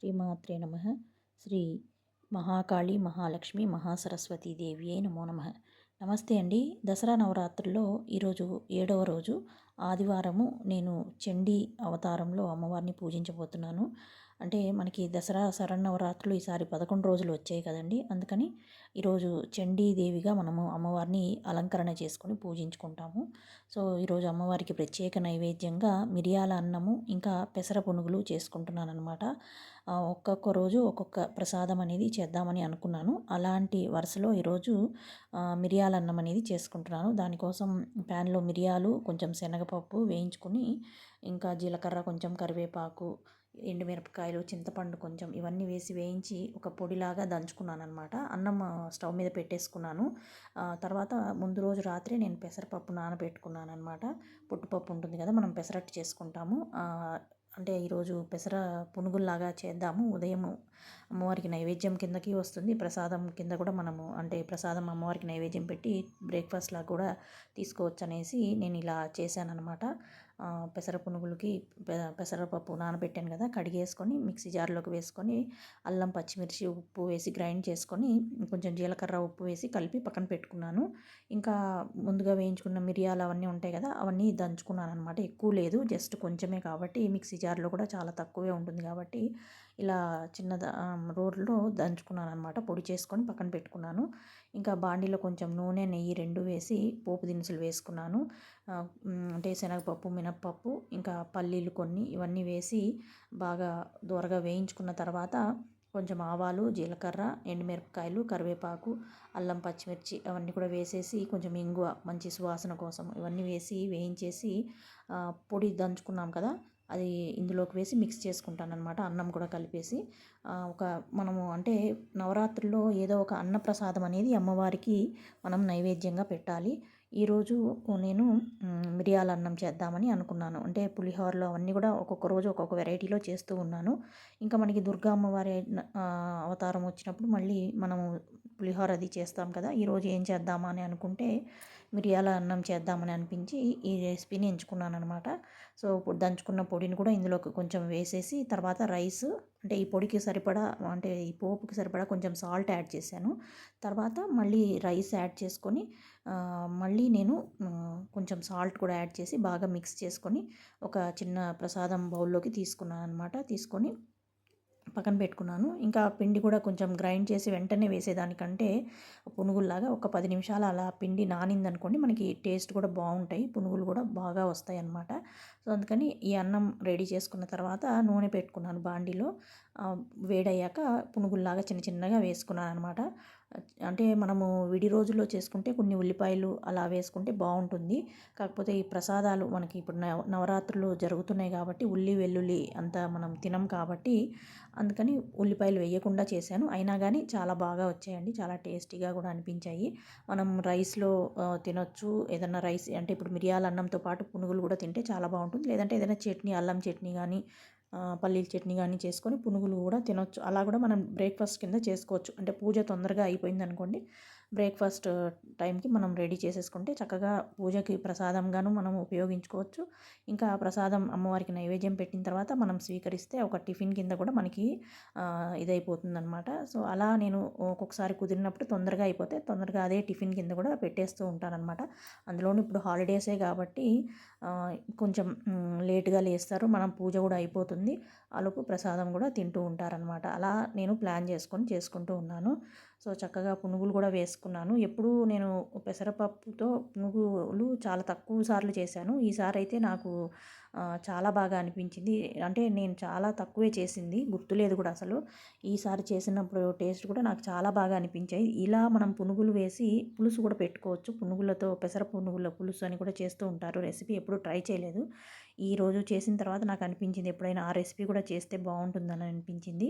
శ్రీమాత్రే నమ. శ్రీ మహాకాళి మహాలక్ష్మి మహాసరస్వతీ దేవియే నమో నమ. నమస్తే అండి. దసరా నవరాత్రుల్లో ఈరోజు ఏడవ రోజు ఆదివారము నేను చండీ అవతారంలో అమ్మవారిని పూజించబోతున్నాను. అంటే మనకి దసరా శరణవరాత్రులు ఈసారి పదకొండు రోజులు వచ్చాయి కదండి. అందుకని ఈరోజు చండీదేవిగా మనము అమ్మవారిని అలంకరణ చేసుకొని పూజించుకుంటాము. సో ఈరోజు అమ్మవారికి ప్రత్యేక నైవేద్యంగా మిరియాల అన్నము ఇంకా పెసర పునుగులు చేసుకుంటున్నాను అనమాట ఒక్కొక్క రోజు ఒక్కొక్క ప్రసాదం అనేది చేద్దామని అనుకున్నాను. అలాంటి వరుసలో ఈరోజు మిరియాల అన్నం అనేది చేసుకుంటున్నాను. దానికోసం ప్యాన్లో మిరియాలు కొంచెం శనగపప్పు వేయించుకుని ఇంకా జీలకర్ర కొంచెం కరివేపాకు ఎండుమిరపకాయలు చింతపండు కొంచెం ఇవన్నీ వేసి వేయించి ఒక పొడిలాగా దంచుకున్నాను అనమాట అన్నం స్టవ్ మీద పెట్టేసుకున్నాను. తర్వాత ముందు రోజు రాత్రి నేను పెసరపప్పు నానబెట్టుకున్నాను అనమాట పుట్టుపప్పు ఉంటుంది కదా మనం పెసరట్టు చేసుకుంటాము. అంటే ఈరోజు పెసర పునుగుల్లాగా చేద్దాము. ఉదయం అమ్మవారికి నైవేద్యం కిందకి వస్తుంది. ప్రసాదం కింద కూడా మనము అంటే ప్రసాదం అమ్మవారికి నైవేద్యం పెట్టి బ్రేక్ఫాస్ట్ లాగా కూడా తీసుకోవచ్చు అనేసి నేను ఇలా చేశాను అనమాట పెసర పునుగులకి పెసరపప్పు నానబెట్టాను కదా కడిగేసుకొని మిక్సీ జార్లోకి వేసుకొని అల్లం పచ్చిమిర్చి ఉప్పు వేసి గ్రైండ్ చేసుకొని కొంచెం జీలకర్ర ఉప్పు వేసి కలిపి పక్కన పెట్టుకున్నాను. ఇంకా ముందుగా వేయించుకున్న మిరియాలు అవన్నీ ఉంటాయి కదా అవన్నీ దంచుకున్నాను అనమాట ఎక్కువ లేదు జస్ట్ కొంచెమే కాబట్టి మిక్సీ జార్లో కూడా చాలా తక్కువే ఉంటుంది కాబట్టి ఇలా చిన్న రోడ్లో దంచుకున్నాను అనమాట పొడి చేసుకొని పక్కన పెట్టుకున్నాను. ఇంకా బాండీలో కొంచెం నూనె నెయ్యి రెండు వేసి పోపు దినుసులు వేసుకున్నాను. అంటే శనగపప్పు మినప్పప్పు ఇంకా పల్లీలు కొన్ని ఇవన్నీ వేసి బాగా దూరగా వేయించుకున్న తర్వాత కొంచెం ఆవాలు జీలకర్ర ఎండుమిరపకాయలు కరివేపాకు అల్లం పచ్చిమిర్చి అవన్నీ కూడా వేసేసి కొంచెం ఇంగువ మంచి సువాసన కోసం ఇవన్నీ వేసి వేయించేసి పొడి దంచుకున్నాం కదా. అది ఇందులోకి వేసి మిక్స్ చేసుకుంటాను అనమాట అన్నం కూడా కలిపేసి. ఒక మనము అంటే నవరాత్రుల్లో ఏదో ఒక అన్నప్రసాదం అనేది అమ్మవారికి మనం నైవేద్యంగా పెట్టాలి. ఈరోజు నేను మిరియాల అన్నం చేద్దామని అనుకున్నాను. అంటే పులిహోరలో అవన్నీ కూడా ఒక్కొక్క రోజు ఒక్కొక్క వెరైటీలో చేస్తూ ఉన్నాను. ఇంకా మనకి దుర్గా అమ్మవారి అవతారం వచ్చినప్పుడు మళ్ళీ మనము పులిహోర అది చేస్తాం కదా. ఈరోజు ఏం చేద్దామా అని అనుకుంటే మిరియాల అన్నం చేద్దామని అనిపించి ఈ రెసిపీని ఎంచుకున్నాను అనమాట సో ఇప్పుడు దంచుకున్న పొడిని కూడా ఇందులోకి కొంచెం వేసేసి తర్వాత రైస్ అంటే ఈ పొడికి సరిపడా అంటే ఈ పోపుకి సరిపడా కొంచెం సాల్ట్ యాడ్ చేశాను. తర్వాత మళ్ళీ రైస్ యాడ్ చేసుకొని మళ్ళీ నేను కొంచెం సాల్ట్ కూడా యాడ్ చేసి బాగా మిక్స్ చేసుకొని ఒక చిన్న ప్రసాదం బౌల్లోకి తీసుకున్నాను అనమాట తీసుకొని పక్కన పెట్టుకున్నాను. ఇంకా పిండి కూడా కొంచెం గ్రైండ్ చేసి వెంటనే వేసేదానికంటే పునుగుల్లాగా ఒక పది నిమిషాలు అలా పిండి నానిందనుకోండి మనకి టేస్ట్ కూడా బాగుంటాయి. పునుగులు కూడా బాగా వస్తాయి అన్నమాట సో అందుకని ఈ అన్నం రెడీ చేసుకున్న తర్వాత నూనె పెట్టుకున్నాను బాండీలో. వేడయ్యాక పునుగుల్లాగా చిన్న చిన్నగా వేసుకున్నాను అనమాట అంటే మనము విడి రోజుల్లో చేసుకుంటే కొన్ని ఉల్లిపాయలు అలా వేసుకుంటే బాగుంటుంది కాకపోతే ఈ ప్రసాదాలు మనకి ఇప్పుడు నవరాత్రులు జరుగుతున్నాయి కాబట్టి ఉల్లి వెల్లుల్లి అంత మనం తినం కాబట్టి అందుకని ఉల్లిపాయలు వేయకుండా చేశాను. అయినా కానీ చాలా బాగా వచ్చాయండి. చాలా టేస్టీగా కూడా అనిపించాయి. మనం రైస్లో తినొచ్చు. ఏదైనా రైస్ అంటే ఇప్పుడు మిరియాల అన్నంతో పాటు పునుగులు కూడా తింటే చాలా బాగుంటుంది లేదంటే ఏదైనా చట్నీ అల్లం చట్నీ కానీ పల్లీల చట్నీ కానీ చేసుకొని పునుగులు కూడా తినొచ్చు. అలా కూడా మనం బ్రేక్ఫాస్ట్ కింద చేసుకోవచ్చు. అంటే పూజ తొందరగా అయిపోయింది అనుకోండి బ్రేక్ఫాస్ట్ టైంకి మనం రెడీ చేసేసుకుంటే చక్కగా పూజకి ప్రసాదంగాను మనం ఉపయోగించుకోవచ్చు. ఇంకా ప్రసాదం అమ్మవారికి నైవేద్యం పెట్టిన తర్వాత మనం స్వీకరిస్తే ఒక టిఫిన్ కింద కూడా మనకి ఇదైపోతుందనమాట సో అలా నేను ఒక్కొక్కసారి కుదిరినప్పుడు తొందరగా అయిపోతే తొందరగా అదే టిఫిన్ కింద కూడా పెట్టేస్తూ ఉంటానన్నమాట. అందులోనూ ఇప్పుడు హాలిడేసే కాబట్టి కొంచెం లేట్గా లేస్తారు. మనం పూజ కూడా అయిపోతుంది. అలుపు ప్రసాదం కూడా తింటూ ఉంటారనమాట అలా నేను ప్లాన్ చేసుకొని చేసుకుంటూ ఉన్నాను. సో చక్కగా పునుగులు కూడా వేసుకున్నాను. ఎప్పుడూ నేను పెసరపప్పుతో పునుగులు చాలా తక్కువ సార్లు చేశాను. ఈసారి అయితే నాకు చాలా బాగా అనిపించింది. అంటే నేను చాలా తక్కువే చేసింది. గుర్తులేదు కూడా అసలు. ఈసారి చేసినప్పుడు టేస్ట్ కూడా నాకు చాలా బాగా అనిపించాయి. ఇలా మనం పునుగులు వేసి పులుసు కూడా పెట్టుకోవచ్చు. పునుగులతో పెసర పునుగుల పులుసు అని కూడా చేస్తూ ఉంటారు. రెసిపీ ఎప్పుడు ట్రై చేయలేదు. ఈరోజు చేసిన తర్వాత నాకు అనిపించింది ఎప్పుడైనా ఆ రెసిపీ కూడా చేస్తే బాగుంటుందని అనిపించింది.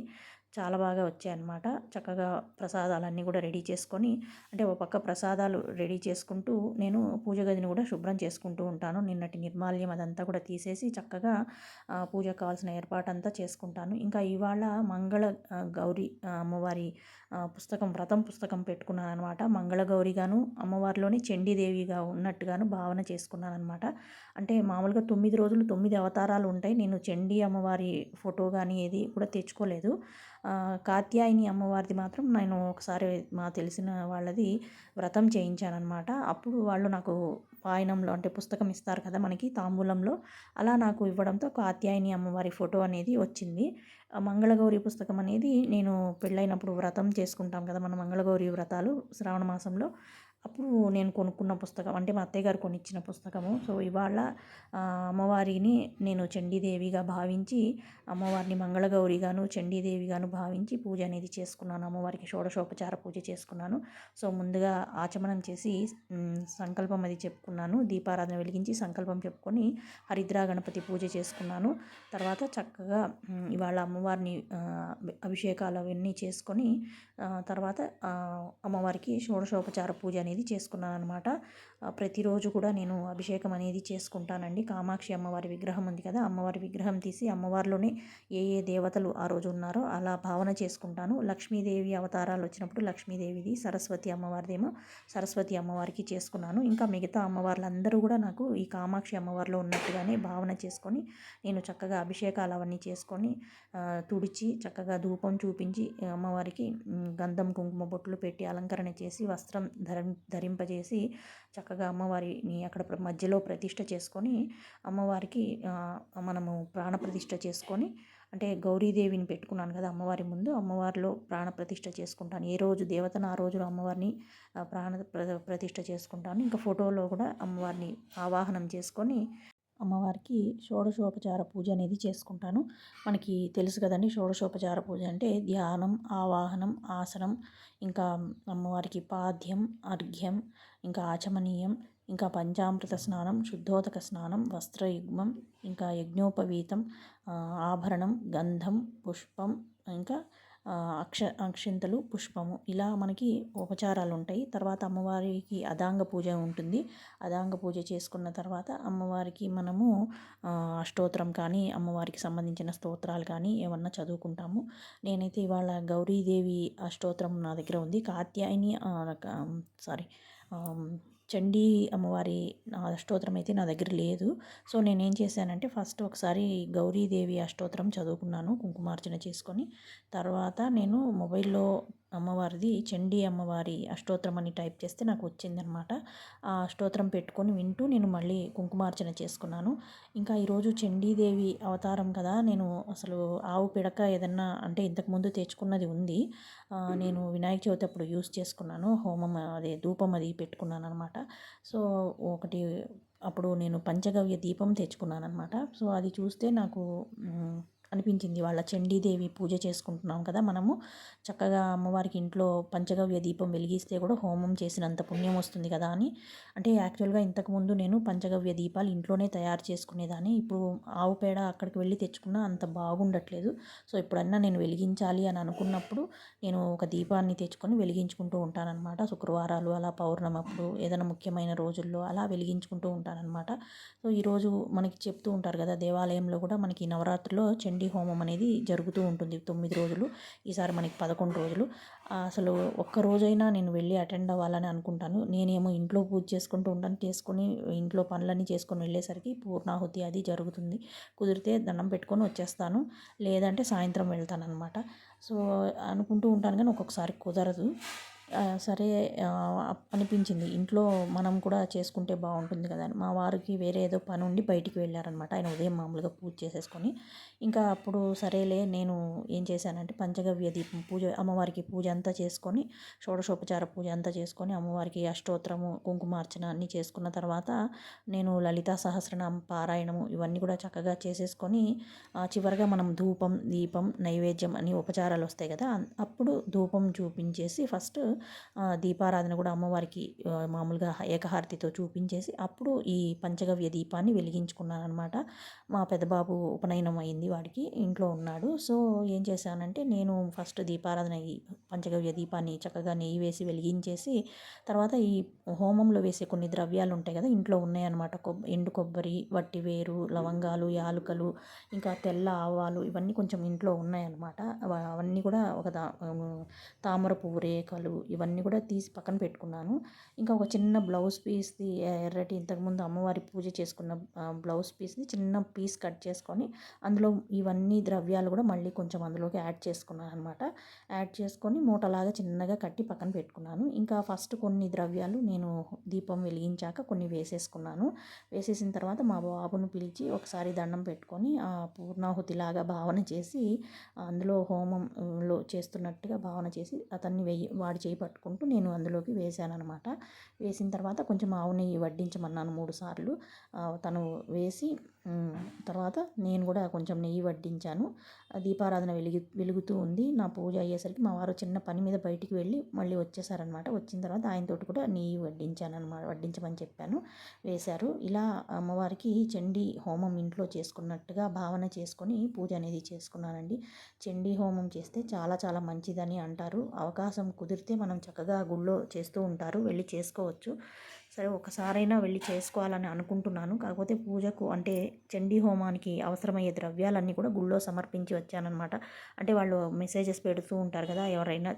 చాలా బాగా వచ్చాయన్నమాట. చక్కగా ప్రసాదాలన్నీ కూడా రెడీ చేసుకొని అంటే ఒక పక్క ప్రసాదాలు రెడీ చేసుకుంటూ నేను పూజ గదిని కూడా శుభ్రం చేసుకుంటూ ఉంటాను. నిన్నటి నిర్మాల్యం అదంతా కూడా తీసేసి చక్కగా పూజకు కావాల్సిన ఏర్పాటు అంతా చేసుకుంటాను. ఇంకా ఇవాళ మంగళ గౌరీ అమ్మవారి పుస్తకం వ్రతం పుస్తకం పెట్టుకున్నాను అనమాట మంగళ గౌరిగాను అమ్మవారిలోని చండీదేవిగా ఉన్నట్టుగాను భావన చేసుకున్నాను అనమాట అంటే మామూలుగా తొమ్మిది రోజులు తొమ్మిది అవతారాలు ఉంటాయి. నేను చండీ అమ్మవారి ఫోటో కానీ ఏది కూడా తెచ్చుకోలేదు. కాత్యాయని అమ్మవారిది మాత్రం నేను ఒకసారి మా తెలిసిన వాళ్ళది వ్రతం చేయించానమాట అప్పుడు వాళ్ళు నాకు వాయనంలో అంటే పుస్తకం ఇస్తారు కదా మనకి తాంబూలంలో. అలా నాకు ఇవ్వడంతో కాత్యాయని అమ్మవారి ఫోటో అనేది వచ్చింది. మంగళగౌరి పుస్తకం అనేది నేను పెళ్ళైనప్పుడు వ్రతం చేసుకుంటాం కదా మన మంగళగౌరి వ్రతాలు శ్రావణ మాసంలో. అప్పుడు నేను కొనుక్కున్న పుస్తకం అంటే మా అత్తయ్య గారు కొనిచ్చిన పుస్తకము. సో ఇవాళ అమ్మవారిని నేను చండీదేవిగా భావించి అమ్మవారిని మంగళగౌరిగాను చండీదేవిగాను భావించి పూజ అనేది చేసుకున్నాను. అమ్మవారికి షోడశోపచార పూజ చేసుకున్నాను. సో ముందుగా ఆచమనం చేసి సంకల్పం అది చెప్పుకున్నాను. దీపారాధన వెలిగించి సంకల్పం చెప్పుకొని హరిద్రా గణపతి పూజ చేసుకున్నాను. తర్వాత చక్కగా ఇవాళ అమ్మవారిని అభిషేకాలు అవన్నీ చేసుకొని తర్వాత అమ్మవారికి షోడశోపచార పూజ అనేది చేసుకున్నాను అనమాట ప్రతిరోజు కూడా నేను అభిషేకం అనేది చేసుకుంటానండి. కామాక్షి అమ్మవారి విగ్రహం ఉంది కదా అమ్మవారి విగ్రహం తీసి అమ్మవారిలోనే ఏ ఏ దేవతలు ఆ రోజు ఉన్నారో అలా భావన చేసుకుంటాను. లక్ష్మీదేవి అవతారాలు వచ్చినప్పుడు లక్ష్మీదేవిది సరస్వతి అమ్మవారిదేమో సరస్వతి అమ్మవారికి చేసుకున్నాను. ఇంకా మిగతా అమ్మవార్లందరూ కూడా నాకు ఈ కామాక్షి అమ్మవారిలో ఉన్నట్టుగానే భావన చేసుకొని నేను చక్కగా అభిషేకాలు అవన్నీ చేసుకొని తుడిచి చక్కగా ధూపం చూపించి అమ్మవారికి గంధం కుంకుమ బొట్లు పెట్టి అలంకరణ చేసి వస్త్రం ధర ధరింపజేసి చక్కగా అమ్మవారిని అక్కడ మధ్యలో ప్రతిష్ట చేసుకొని అమ్మవారికి మనము ప్రాణప్రతిష్ఠ చేసుకొని అంటే గౌరీదేవిని పెట్టుకున్నాను కదా అమ్మవారి ముందు అమ్మవారిలో ప్రాణప్రతిష్ఠ చేసుకుంటాను. ఏ రోజు దేవతను ఆ రోజు అమ్మవారిని ప్రాణ ప్రతిష్ట చేసుకుంటాను. ఇంకా ఫోటోలో కూడా అమ్మవారిని ఆవాహనం చేసుకొని అమ్మవారికి షోడశోపచార పూజ అనేది చేసుకుంటాను. మనకి తెలుసు కదండి షోడశోపచార పూజ అంటే ధ్యానం ఆవాహనం ఆసనం ఇంకా అమ్మవారికి పాద్యం అర్ఘ్యం ఇంకా ఆచమనీయం ఇంకా పంచామృత స్నానం శుద్ధోదక స్నానం వస్త్రయుగ్మం ఇంకా యజ్ఞోపవీతం ఆభరణం గంధం పుష్పం ఇంకా అక్ష అక్షింతలు పుష్పము ఇలా మనకి ఉపచారాలు ఉంటాయి తర్వాత అమ్మవారికి అదాంగ పూజ ఉంటుంది. అదాంగ పూజ చేసుకున్న తర్వాత అమ్మవారికి మనము అష్టోత్తరం కానీ అమ్మవారికి సంబంధించిన స్తోత్రాలు కానీ ఏమన్నా చదువుకుంటాము. నేనైతే ఇవాళ గౌరీదేవి అష్టోత్తరం నా దగ్గర ఉంది. కాత్యాయని సారీ చండీ అమ్మవారి అష్టోత్తరం అయితే నా దగ్గర లేదు. సో నేనేం చేశానంటే ఫస్ట్ ఒకసారి గౌరీదేవి అష్టోత్తరం చదువుకున్నాను కుంకుమార్చన చేసుకొని. తర్వాత నేను మొబైల్లో అమ్మవారిది చండీ అమ్మవారి అష్టోత్తరం అని టైప్ చేస్తే నాకు వచ్చిందనమాట ఆ అష్టోత్తరం పెట్టుకొని వింటూ నేను మళ్ళీ కుంకుమార్చన చేసుకున్నాను. ఇంకా ఈరోజు చండీదేవి అవతారం కదా నేను అసలు ఆవు పిడక ఏదన్నా అంటే ఇంతకుముందు తెచ్చుకున్నది ఉంది. నేను వినాయక చవితి అప్పుడు యూస్ చేసుకున్నాను. హోమం అదే ధూపం అది పెట్టుకున్నాను అనమాట సో ఒకటి అప్పుడు నేను పంచగవ్య దీపం తెచ్చుకున్నాను అనమాట సో అది చూస్తే నాకు అనిపించింది వాళ్ళ చండీదేవి పూజ చేసుకుంటున్నాం కదా మనము. చక్కగా అమ్మవారికి ఇంట్లో పంచగవ్య దీపం వెలిగిస్తే కూడా హోమం చేసినంత పుణ్యం వస్తుంది కదా అని. అంటే యాక్చువల్గా ఇంతకుముందు నేను పంచగవ్య దీపాలు ఇంట్లోనే తయారు చేసుకునేదాన్ని. ఇప్పుడు ఆవు పేడ అక్కడికి వెళ్ళి తెచ్చుకున్నా అంత బాగుండట్లేదు. సో ఎప్పుడన్నా నేను వెలిగించాలి అని అనుకున్నప్పుడు నేను ఒక దీపాన్ని తెచ్చుకొని వెలిగించుకుంటూ ఉంటానన్నమాట. శుక్రవారాలు అలా పౌర్ణమప్పుడు ఏదైనా ముఖ్యమైన రోజుల్లో అలా వెలిగించుకుంటూ ఉంటానన్నమాట. సో ఈరోజు మనకి చెప్తూ ఉంటారు కదా దేవాలయంలో కూడా మనకి నవరాత్రిలో చెండు హోమం అనేది జరుగుతూ ఉంటుంది తొమ్మిది రోజులు ఈసారి మనకి పదకొండు రోజులు. అసలు ఒక్క రోజైనా నేను వెళ్ళి అటెండ్ అవ్వాలని అనుకుంటాను. నేనేమో ఇంట్లో పూజ చేసుకుంటూ ఉంటాను చేసుకొని ఇంట్లో పనులన్నీ చేసుకొని వెళ్ళేసరికి పూర్ణాహుతి అది జరుగుతుంది. కుదిరితే దండం పెట్టుకొని వచ్చేస్తాను. లేదంటే సాయంత్రం వెళ్తాను అనమాట సో అనుకుంటూ ఉంటాను కానీ ఒక్కొక్కసారి కుదరదు. సరే అనిపించింది. ఇంట్లో మనం కూడా చేసుకుంటే బాగుంటుంది కదా అని. మా వారికి వేరే ఏదో పని ఉండి బయటికి వెళ్ళారనమాట ఆయన ఉదయం మామూలుగా పూజ చేసేసుకొని. ఇంకా అప్పుడు సరేలే నేను ఏం చేశానంటే పంచగవ్య దీపం పూజ అమ్మవారికి పూజ అంతా చేసుకొని షోడశోపచార పూజ అంతా చేసుకొని అమ్మవారికి అష్టోత్తరము కుంకుమార్చన అన్నీ చేసుకున్న తర్వాత నేను లలితా సహస్రనామ పారాయణము ఇవన్నీ కూడా చక్కగా చేసేసుకొని చివరిగా మనం ధూపం దీపం నైవేద్యం అని ఉపచారాలు వస్తాయి కదా అప్పుడు ధూపం చూపించేసి ఫస్ట్ దీపారాధన కూడా అమ్మవారికి మామూలుగా ఏకహారతితో చూపించేసి అప్పుడు ఈ పంచగవ్య దీపాన్ని వెలిగించుకున్నాను అనమాట మా పెద్దబాబు ఉపనయనం అయింది. వాడికి ఇంట్లో ఉన్నాడు. సో ఏం చేశానంటే నేను ఫస్ట్ దీపారాధన ఈ పంచగవ్య దీపాన్ని చక్కగా నెయ్యి వేసి వెలిగించేసి తర్వాత ఈ హోమంలో వేసే కొన్ని ద్రవ్యాలు ఉంటాయి కదా ఇంట్లో ఉన్నాయన్నమాట. కొబ్బ ఎండు కొబ్బరి వట్టి వేరు లవంగాలు యాలుకలు ఇంకా తెల్ల ఆవాలు ఇవన్నీ కొంచెం ఇంట్లో ఉన్నాయన్నమాట. అవన్నీ కూడా ఒక తామర పువ్వు రేఖలు ఇవన్నీ కూడా తీసి పక్కన పెట్టుకున్నాను. ఇంకా ఒక చిన్న బ్లౌజ్ పీస్ది ఎర్రటి ఇంతకుముందు అమ్మవారి పూజ చేసుకున్న బ్లౌజ్ పీస్ని చిన్న పీస్ కట్ చేసుకొని అందులో ఇవన్నీ ద్రవ్యాలు కూడా మళ్ళీ కొంచెం అందులోకి యాడ్ చేసుకున్నాను అనమాట యాడ్ చేసుకొని మూటలాగా చిన్నగా కట్టి పక్కన పెట్టుకున్నాను. ఇంకా ఫస్ట్ కొన్ని ద్రవ్యాలు నేను దీపం వెలిగించాక కొన్ని వేసేసుకున్నాను. వేసేసిన తర్వాత మా బాబును పిలిచి ఒకసారి దండం పెట్టుకొని ఆ పూర్ణాహుతిలాగా భావన చేసి అందులో హోమంలో చేస్తున్నట్టుగా భావన చేసి అతన్ని వెయ్యి వాడి చేయి పట్టుకుంటూ నేను అందులోకి వేసాను అనమాట వేసిన తర్వాత కొంచెం ఆవు నెయ్యి వడ్డించమన్నాను మూడు సార్లు. తను వేసి తర్వాత నేను కూడా కొంచెం నెయ్యి వడ్డించాను. దీపారాధన వెలిగి వెలుగుతూ ఉంది. నా పూజ అయ్యేసరికి మా వారు చిన్న పని మీద బయటికి వెళ్ళి మళ్ళీ వచ్చేసారనమాట వచ్చిన తర్వాత ఆయనతోటి కూడా నెయ్యి వడ్డించాను అనమాట వడ్డించమని చెప్పాను. వేశారు. ఇలా అమ్మవారికి చండీ హోమం ఇంట్లో చేసుకున్నట్టుగా భావన చేసుకొని పూజ అనేది చేసుకున్నానండి. చండీ హోమం చేస్తే చాలా చాలా మంచిదని అంటారు. అవకాశం కుదిరితే మనం చక్కగా గుళ్ళో చేస్తూ ఉంటారు వెళ్ళి చేసుకోవచ్చు. సరే ఒకసారైనా వెళ్ళి చేసుకోవాలని అనుకుంటున్నాను. కాకపోతే పూజకు అంటే చండీ హోమానికి అవసరమయ్యే ద్రవ్యాలన్నీ కూడా గుళ్ళో సమర్పించి వచ్చానమాట అంటే వాళ్ళు మెసేజెస్ పెడుతూ ఉంటారు కదా ఎవరైనా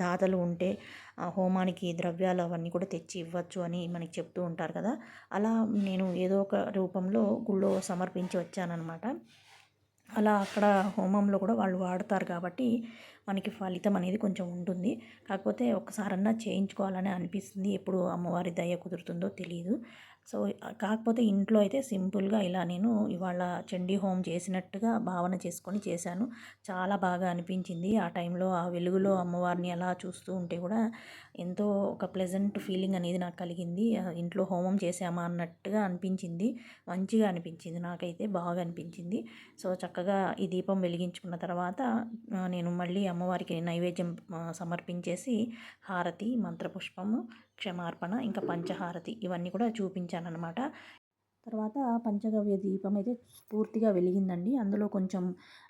దాతలు ఉంటే హోమానికి ద్రవ్యాలు అవన్నీ కూడా తెచ్చి ఇవ్వచ్చు అని మనకి చెప్తూ ఉంటారు కదా. అలా నేను ఏదో ఒక రూపంలో గుళ్ళో సమర్పించి వచ్చానమాట అలా అక్కడ హోమంలో కూడా వాళ్ళు వాడతారు కాబట్టి మనకి ఫలితం అనేది కొంచెం ఉంటుంది. కాకపోతే ఒకసారన్నా చేయించుకోవాలని అనిపిస్తుంది. ఎప్పుడు అమ్మవారి దయ కుదురుతుందో తెలియదు సో కాకపోతే ఇంట్లో అయితే సింపుల్గా ఇలా నేను ఇవాళ చండీ హోమ్ చేసినట్టుగా భావన చేసుకొని చేశాను. చాలా బాగా అనిపించింది. ఆ టైంలో ఆ వెలుగులో అమ్మవారిని అలా చూస్తూ ఉంటే కూడా ఎంతో ఒక ప్లెజెంట్ ఫీలింగ్ అనేది నాకు కలిగింది. ఇంట్లో హోమం చేసామా అన్నట్టుగా అనిపించింది. మంచిగా అనిపించింది. నాకైతే బాగా అనిపించింది. సో చక్కగా ఈ దీపం వెలిగించుకున్న తర్వాత నేను మళ్ళీ అమ్మ అమ్మవారికి నైవేద్యం సమర్పించేసి హారతి మంత్రపుష్పము క్షమార్పణ ఇంకా పంచహారతి ఇవన్నీ కూడా చూపించాను అనమాట తర్వాత పంచగవ్య దీపం అయితే పూర్తిగా వెలిగిందండి. అందులో కొంచెం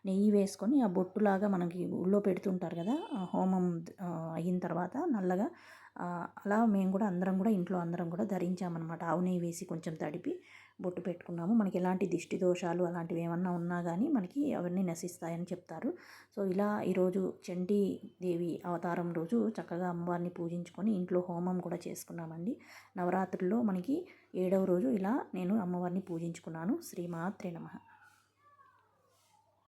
నెయ్యి వేసుకొని ఆ బొట్టులాగా మనకి ఊళ్ళో పెడుతుంటారు కదా హోమం అయిన తర్వాత నల్లగా అలా మేము కూడా అందరం కూడా ఇంట్లో అందరం కూడా ధరించామన్నమాట. ఆవు నెయ్యి వేసి కొంచెం తడిపి బొట్టు పెట్టుకున్నాము. మనకి ఎలాంటి దిష్టి దోషాలు అలాంటివి ఏమన్నా ఉన్నా కానీ మనకి అవన్నీ నశిస్తాయని చెప్తారు. సో ఇలా ఈరోజు చండీ దేవి అవతారం రోజు చక్కగా అమ్మవారిని పూజించుకొని ఇంట్లో హోమం కూడా చేసుకున్నామండి. నవరాత్రుల్లో మనకి ఏడవ రోజు ఇలా నేను అమ్మవారిని పూజించుకున్నాను. శ్రీమాత్రే నమ.